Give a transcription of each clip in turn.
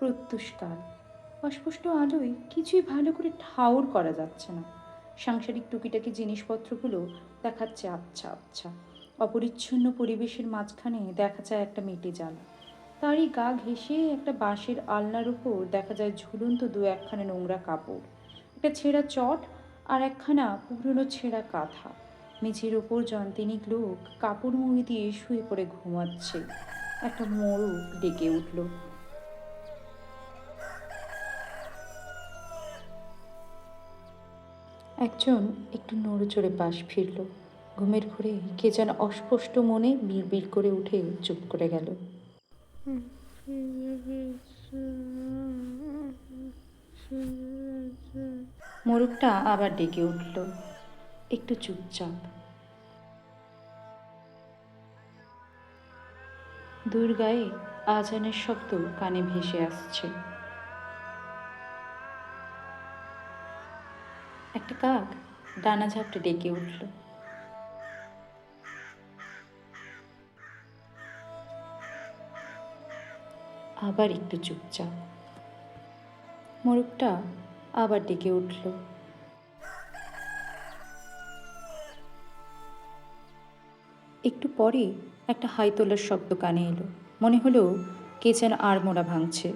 প্রত্যুষকাল অস্পষ্ট আলোয় কিছুই ভালো করে ঠাউর করা যাচ্ছে না। সাংসারিক টুকিটাকি জিনিসপত্রগুলো দেখাচ্ছে আচ্ছা আচ্ছা অপরিচ্ছন্ন পরিবেশের মাঝখানে দেখা যায় একটা মেটে জাল। তারই গা ঘেঁষে একটা বাঁশের আলনার উপর দেখা যায় ঝুলন্ত দু একখানা নোংরা কাপড়। একটা ছেঁড়া চট আর একখানা পুরনো ছেঁড়া কাঁথা। মেঝের ওপর যন্ত্রিনিক লোক কাপড় মুড়ি দিয়ে শুয়ে পড়ে ঘুমাচ্ছে। একটা মোড়ক ডেকে উঠল। একজন একটু নড়ে চড়ে পাশ ফিরল। ঘুমের ঘুরে কে যেন অস্পষ্ট মনে বিড় করে উঠে চুপ করে গেল। মোরগটা আবার ডেকে উঠল। একটু চুপচাপ। দূর গায়ে আজানের শব্দ কানে ভেসে আসছে। একটা কাক ডানা ঝাপটে ডেকে উঠল। আবার একটু চুপচাপ। মোরগটা আবার ডেকে উঠল। একটু পরে একটা হাই তোলার শব্দ কানে এলো। মনে হলো কে যেন আড়মোড়া ভাঙছে।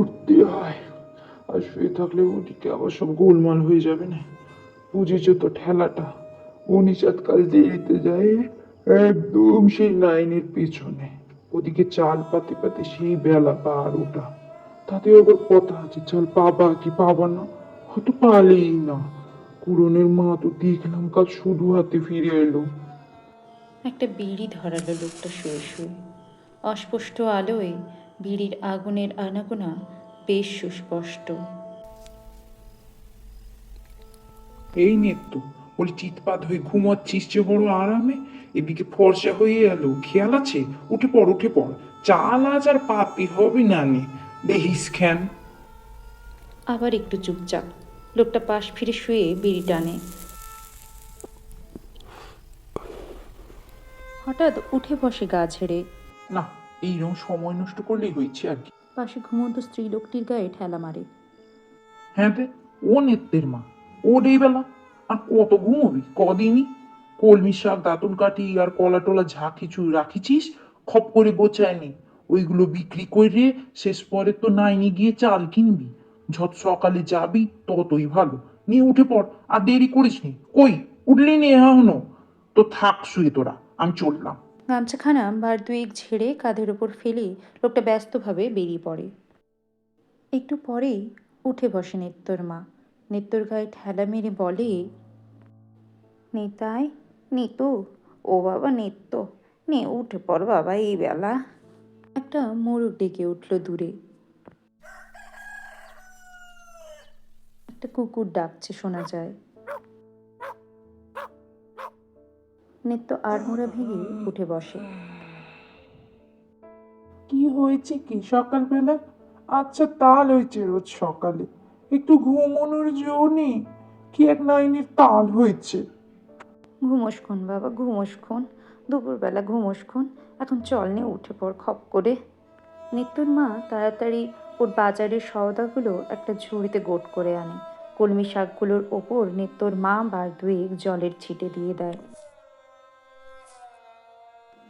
উঠতে হয়। আর শুয়ে থাকলে ওদিকে আবার সব গোলমাল হয়ে যাবে না। বুঝেছ তো ঠেলাটা? উনিশাত কাল দেরিতে যায়, একদম সেই লাইনের পেছনে। ওদিকে চাল পাতে পাতে সেই বেলা পার ওটা তাতে আবার কথা আছে, চাল পাবা কি পাবা না? হয়তো পালেই না। কুরনের মা তো দেখলাম কাল শুধু হাতে ফিরে এলো। একটা বিড়ি ধরালো লোকটা শুয়ে শুয়ে। অস্পষ্ট আলোয় বিড়ির আগুনের আনাগোনা বেশ সুস্পষ্ট। এই নেত্য বলি চিৎপাত হয়ে ঘুমাচ্ছিস যে বড় আরামে? এদিকে ফর্সা হয়ে এলো খেয়াল আছে? উঠে পড় উঠে পড়। চাল আজ আর পাতি হবে না নে। দেখিস খেন আবার একটু চুপচাপ। লোকটা পাশ ফিরে শুয়ে বিড়ি টানে। হঠাৎ উঠে বসে গা ছেড়ে। না এইরকম সময় নষ্ট করলেই হয়েছে আর কি। পাশে ঘুমন্ত স্ত্রী লোকটির গায়ে ঠেলা মারে। হ্যাঁ রে ও নেত্রের মা ও বেলা। আর কত ঘুমবি কদিনই? কলমি শাক দাঁতুন কাঠি আর কলা টলা যা কিছু রাখিছিস খপ করে গোছায়নি। ওইগুলো বিক্রি করে শেষ পরে তো নাইনি গিয়ে চাল কিনবি। যত সকালে যাবি ততই ভালো। নিয়ে উঠে পড় আর দেরি করিস নি কই? উঠলি নি এখনও। তো থাক শুয়ে তোরা আমি চললাম। গামছাখানা বার দুয়েক ঝেড়ে কাঁধের ওপর ফেলে লোকটা ব্যস্তভাবে বেরিয়ে পড়ে। একটু পরেই উঠে বসে নিত্যর মা। নিত্যর গায়ে ঠেলা মেরে বলে, নিতাই, নিতু, ও বাবা নিত্য নে উঠে পড় বাবা এই বেলা। একটা মোরগ ডেকে উঠল দূরে। একটা কুকুর ডাকছে শোনা যায়। নিত্য আড়মোড়া ভেঙে উঠে বসে। কি হয়েছে কি সকালবেলা? আচ্ছা তাল হয়েছে রোজ সকালে। একটু ঘুমোনোর জো নেই কি এক নাইনের তাল হয়েছে? ঘুমোসক্ষণ বাবা ঘুমোসক্ষণ দুপুরবেলা ঘুমোসক্ষণ এখন চল নে উঠে পড় খপ করে। নিত্যুর মা তাড়াতাড়ি ওর বাজারের সওদাগুলো একটা ঝুড়িতে গোট করে আনে। কলমি শাকগুলোর ওপর নিত্যর মা বার দুয়েক জলের ছিটে দিয়ে দেয়।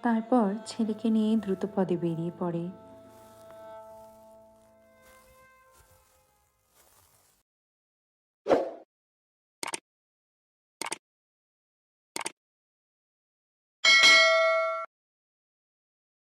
তারপর ছেলেকে নিয়ে দ্রুত পদে বেরিয়ে পড়ে।